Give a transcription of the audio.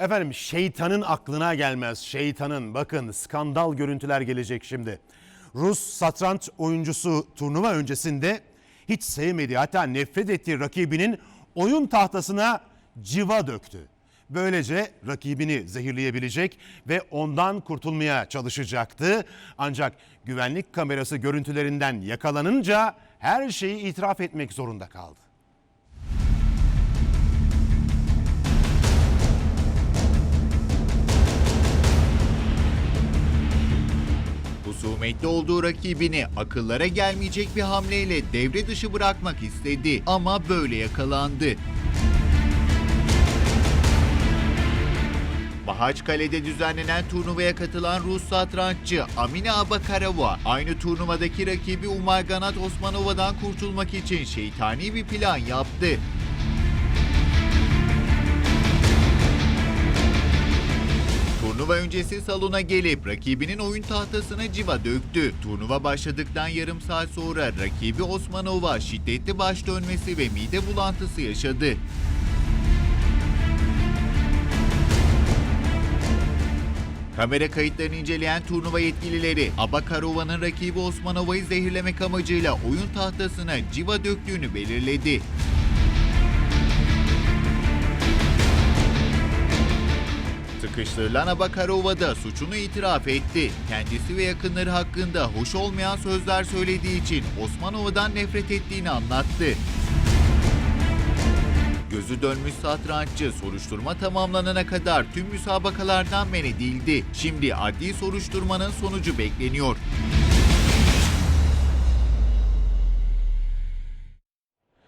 Efendim şeytanın aklına gelmez. Şeytanın bakın skandal görüntüler gelecek şimdi. Rus satranç oyuncusu turnuva öncesinde hiç sevmediği hatta nefret ettiği rakibinin oyun tahtasına civa döktü. Böylece rakibini zehirleyebilecek ve ondan kurtulmaya çalışacaktı. Ancak güvenlik kamerası görüntülerinden yakalanınca her şeyi itiraf etmek zorunda kaldı. Husumetli olduğu rakibini akıllara gelmeyecek bir hamleyle devre dışı bırakmak istedi ama böyle yakalandı. Mahaçkale'de düzenlenen turnuvaya katılan Rus satranççı Amina Abakarova aynı turnuvadaki rakibi Umarganat Osmanova'dan kurtulmak için şeytani bir plan yaptı. Turnuva öncesi salona gelip rakibinin oyun tahtasına civa döktü. Turnuva başladıktan yarım saat sonra rakibi Osmanova şiddetli baş dönmesi ve mide bulantısı yaşadı. Kamera kayıtlarını inceleyen turnuva yetkilileri Abakarova'nın rakibi Osmanova'yı zehirlemek amacıyla oyun tahtasına civa döktüğünü belirledi. Sıkıştırılan Abakarova da suçunu itiraf etti. Kendisi ve yakınları hakkında hoş olmayan sözler söylediği için Osmanova'dan nefret ettiğini anlattı. Gözü dönmüş satranççı soruşturma tamamlanana kadar tüm müsabakalardan men edildi. Şimdi adli soruşturmanın sonucu bekleniyor.